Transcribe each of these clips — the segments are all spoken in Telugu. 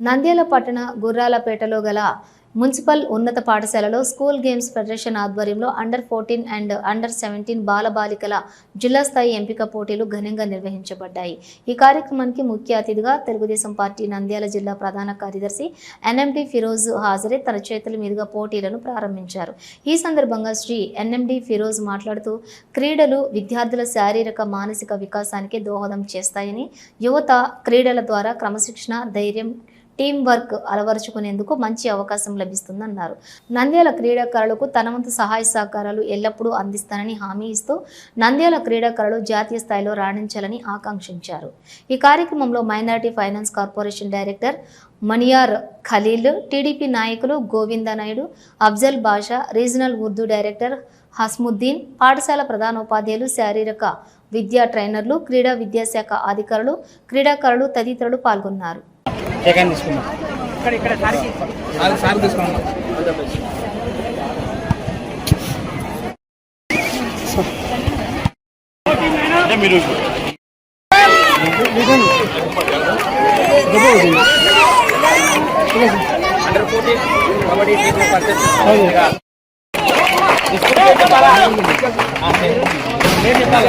నంద్యాల పట్టణ గుర్రాలపేటలో గల మున్సిపల్ ఉన్నత పాఠశాలలో స్కూల్ గేమ్స్ ఫెడరేషన్ ఆధ్వర్యంలో under fourteen and under seventeen బాలబాలికల జిల్లా స్థాయి ఎంపిక పోటీలు ఘనంగా నిర్వహించబడ్డాయి. ఈ కార్యక్రమానికి ముఖ్య అతిథిగా తెలుగుదేశం పార్టీ నంద్యాల జిల్లా ప్రధాన కార్యదర్శి ఎన్ఎండి ఫిరోజ్ హాజరే తన చేతుల మీదుగా పోటీలను ప్రారంభించారు. ఈ సందర్భంగా శ్రీ ఎన్ఎండి ఫిరోజ్ మాట్లాడుతూ క్రీడలు విద్యార్థుల శారీరక మానసిక వికాసానికి దోహదం చేస్తాయని యువత క్రీడల ద్వారా క్రమశిక్షణ ధైర్యం టీం వర్క్ అలవరుచుకునేందుకు మంచి అవకాశం లభిస్తుందన్నారు. నంద్యాల క్రీడాకారులకు తనవంతు సహాయ సహకారాలు ఎల్లప్పుడూ అందిస్తానని హామీ ఇస్తూ నంద్యాల క్రీడాకారులు జాతీయ స్థాయిలో రాణించాలని ఆకాంక్షించారు. ఈ కార్యక్రమంలో minority finance corporation director Maniyar Khalil TDP నాయకులు గోవింద నాయుడు అఫ్జల్ బాషా రీజనల్ ఉర్దూ డైరెక్టర్ హస్ముద్దీన్ పాఠశాల ప్రధానోపాధ్యాయులు శారీరక విద్యా ట్రైనర్లు క్రీడా విద్యాశాఖ అధికారులు క్రీడాకారులు తదితరులు పాల్గొన్నారు. సెకండ్ తీసుకున్నాం ఇక్కడ ఇక్కడ సార్కి. సార్ సార్ తీసుకున్నాం అంటే మీరు under fourteen kabaddi team percent నేను చెప్పాలి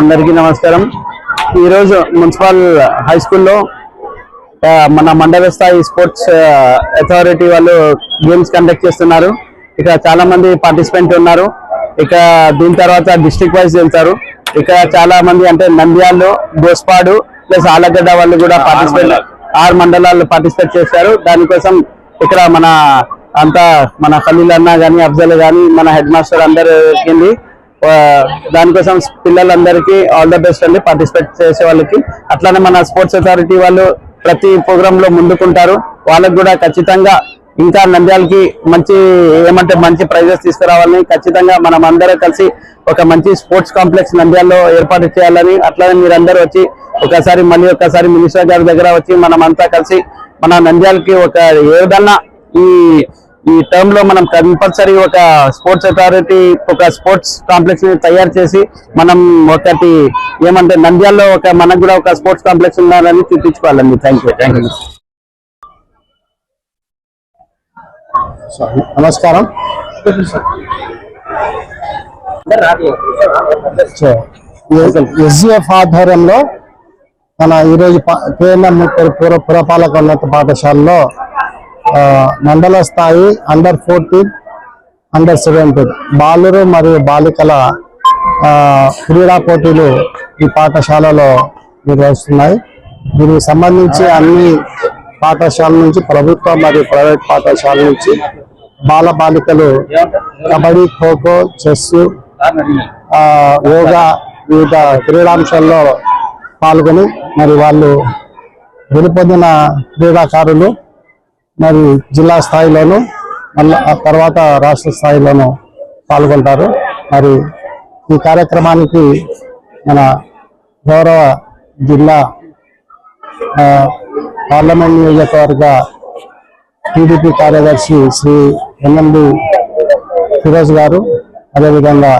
అందరికీ నమస్కారం. ఈరోజు మున్సిపల్ హై స్కూల్లో మన మండల స్థాయి స్పోర్ట్స్ అథారిటీ వాళ్ళు గేమ్స్ కండక్ట్ చేస్తున్నారు. ఇక చాలా మంది పార్టిసిపెంట్ ఉన్నారు. ఇక దీని తర్వాత డిస్ట్రిక్ట్ వైజ్ వెళ్తారు. ఇక చాలా మంది అంటే నంద్యాల్లో గోస్పాడు ప్లస్ ఆలగడ్డ వాళ్ళు కూడా పార్టిసిపేట్ ఆరు మండలాలు పార్టిసిపేట్ చేశారు. దానికోసం ఇక్కడ మన అంతా మన ఖలీల్ అన్న కానీ అఫ్జల్ కానీ మన హెడ్ మాస్టర్ అందరు దానికోసం పిల్లలందరికీ ఆల్ ద బెస్ట్ అండి. పార్టిసిపేట్ చేసే వాళ్ళకి. అట్లానే మన స్పోర్ట్స్ అథారిటీ వాళ్ళు ప్రతి ప్రోగ్రామ్లో ముందుకుంటారు. వాళ్ళకి కూడా ఖచ్చితంగా ఇంకా నంద్యాలకి మంచి ఏమంటే మంచి ప్రైజెస్ తీసుకురావాలని ఖచ్చితంగా మనం అందరం కలిసి ఒక మంచి స్పోర్ట్స్ కాంప్లెక్స్ నంద్యాలలో ఏర్పాటు చేయాలని అట్లానే మీరందరూ వచ్చి ఒకసారి మళ్ళీ ఒకసారి మినిస్టర్ గారి దగ్గర వచ్చి మనం అంతా కలిసి మన నంద్యాలకి ఒక ఏదన్నా ఈ ఈ టర్మ్లో మనం కంపల్సరీ ఒక స్పోర్ట్స్ అథారిటీ ఒక స్పోర్ట్స్ కాంప్లెక్స్ని తయారు చేసి మనం ఒకటి ఏమంటే నంద్యాలలో ఒక మనకు కూడా ఒక స్పోర్ట్స్ కాంప్లెక్స్ ఉండాలని చూపించుకోవాలండి. థ్యాంక్ యూ థ్యాంక్ యూ నమస్కారం. ఎస్జిఎఫ్ ఆధ్వర్యంలో మన ఈరోజు కేఎన్ఎం పురపాలక ఉన్నత పాఠశాలలో మండల స్థాయి అండర్ ఫోర్టీన్ అండర్ సెవెంటీన్ బాలురు మరియు బాలికల క్రీడా పోటీలు ఈ పాఠశాలలో నిర్వహిస్తున్నాయి. దీనికి సంబంధించి అన్ని పాఠశాల నుంచి ప్రభుత్వ మరియు ప్రైవేట్ పాఠశాల నుంచి బాల బాలికలు కబడ్డీ ఖోఖో చెస్ యోగా వివిధ క్రీడాంశాల్లో పాల్గొని మరి వాళ్ళు గెలుపొందిన క్రీడాకారులు మరి జిల్లా స్థాయిలోను మళ్ళీ ఆ తర్వాత రాష్ట్ర స్థాయిలోనూ పాల్గొంటారు. మరి ఈ కార్యక్రమానికి మన గౌరవ జిల్లా పార్లమెంట్ నియోజకవర్గ టీడీపీ కార్యదర్శి శ్రీ ఎన్ఎండి ఫిరోజ్ గారు అదేవిధంగా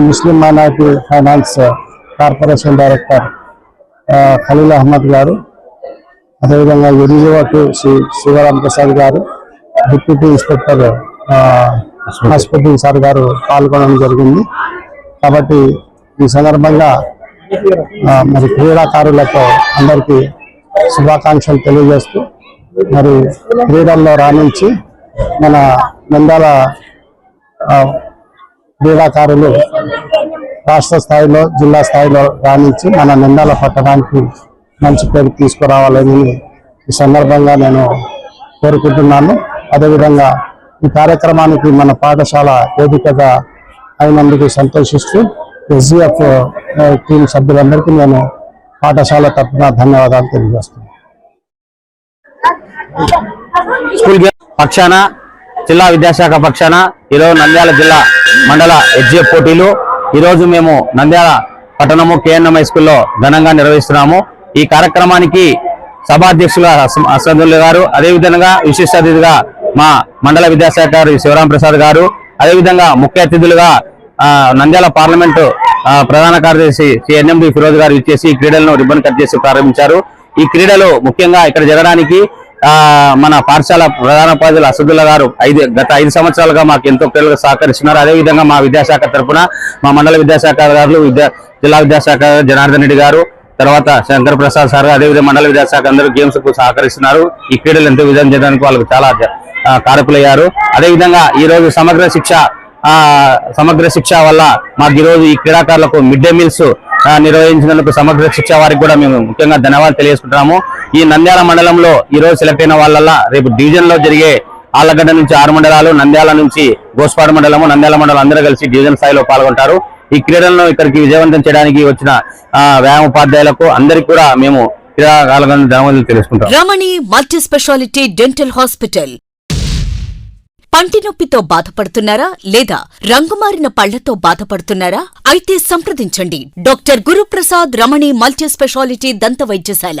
Muslim minority finance corporation director Khalil Ahmed garu అదేవిధంగా ఎన్జిఓకి శ్రీ శివరాం ప్రసాద్ గారు డిప్యూటీ ఇన్స్పెక్టర్ హాస్పిటల్ సార్ గారు పాల్గొనడం జరిగింది. కాబట్టి ఈ సందర్భంగా మరి క్రీడాకారులతో అందరికీ శుభాకాంక్షలు తెలియజేస్తూ మరి క్రీడల్లో రాణించి మన నందాల క్రీడాకారులు రాష్ట్ర స్థాయిలో జిల్లా స్థాయిలో రాణించి మన నిందాల పట్టడానికి మంచి పేరు తీసుకురావాలని ఈ సందర్భంగా నేను కోరుకుంటున్నాను. అదేవిధంగా ఈ కార్యక్రమానికి మన పాఠశాల వేదికగా అయినందుకు సంతోషిస్తూ ఎస్జిఎఫ్ టీం సభ్యులందరికీ నేను పాఠశాల తరఫున ధన్యవాదాలు తెలియజేస్తున్నాను. స్కూల్ గేమ్ పక్షాన జిల్లా విద్యాశాఖ పక్షాన ఈరోజు నంద్యాల జిల్లా మండల హెచ్జిఎఫ్ పోటీలు. ఈరోజు మేము నంద్యాల పట్టణము కేఎన్ఎం హై స్కూల్లో ఘనంగా నిర్వహిస్తున్నాము. ఈ కార్యక్రమానికి సభాధ్యక్షుల అస- గారు అదేవిధంగా విశిష్ట అతిథిగా మా మండల విద్యాశాఖ గారు శివరాం ప్రసాద్ గారు అదేవిధంగా ముఖ్య అతిథులుగా నంద్యాల పార్లమెంటు ప్రధాన కార్యదర్శి శ్రీ ఎన్ఎండి ఫిరోజ్ గారు ఇచ్చేసి ఈ క్రీడలను రిబ్బన్ కట్ చేసి ప్రారంభించారు. ఈ క్రీడలు ముఖ్యంగా ఇక్కడ జరగడానికి మన పాఠశాల ప్రధాన ప్రధానోపాధ్యాయులు అసదుల్లా గారు ఐదు గత ఐదు సంవత్సరాలుగా మాకు ఎంతో క్రీడలు సహకరిస్తున్నారు. అదేవిధంగా మా విద్యాశాఖ తరపున మా మండల విద్యాశాఖ గారు విద్యా జిల్లా విద్యాశాఖ జనార్దన్ రెడ్డి గారు తర్వాత శంకర్ ప్రసాద్ సార్ అదేవిధంగా మండల విద్యాశాఖ అందరూ గేమ్స్కు సహకరిస్తున్నారు. ఈ క్రీడలు ఎంతో విజయం చేయడానికి వాళ్ళకు చాలా కారకులయ్యారు. అదేవిధంగా ఈ రోజు సమగ్ర శిక్ష ఆ సమగ్ర శిక్ష వల్ల మాకు ఈరోజు ఈ క్రీడాకారులకు మిడ్ డే మీల్స్ నిర్వహించినందుకు సమగ్ర శిక్ష వారికి కూడా మేము ముఖ్యంగా ధన్యవాదాలు తెలియజేసుకుంటున్నాము. ఈ నంద్యాల మండలంలో ఈ రోజు సెలెక్ట్ అయిన వాళ్ళ రేపు డివిజన్లో జరిగే ఆళ్ళగడ్డ నుంచి ఆరు మండలాలు నంద్యాల నుంచి గోస్పాడు మండలము నంద్యాల మండలం అందరూ కలిసి డివిజన్ స్థాయిలో పాల్గొంటారు. ఈ క్రీడలను ఇక్కడికి విజయవంతం చేయడానికి వచ్చిన వ్యాయామోపాధ్యాయులకు వ్యాయామ ఉపాధ్యాయులకు అందరికీ కూడా మేము క్రీడాకారులకు ధన్యవాదాలు తెలుసుకుంటాం. Ramani multi speciality dental hospital. పంటి నొప్పితో బాధపడుతున్నారా లేదా రంగుమారిన పళ్ళతో బాధపడుతున్నారా? అయితే సంప్రదించండి. Doctor Guruprasad Ramani multi speciality దంత వైద్యశాల.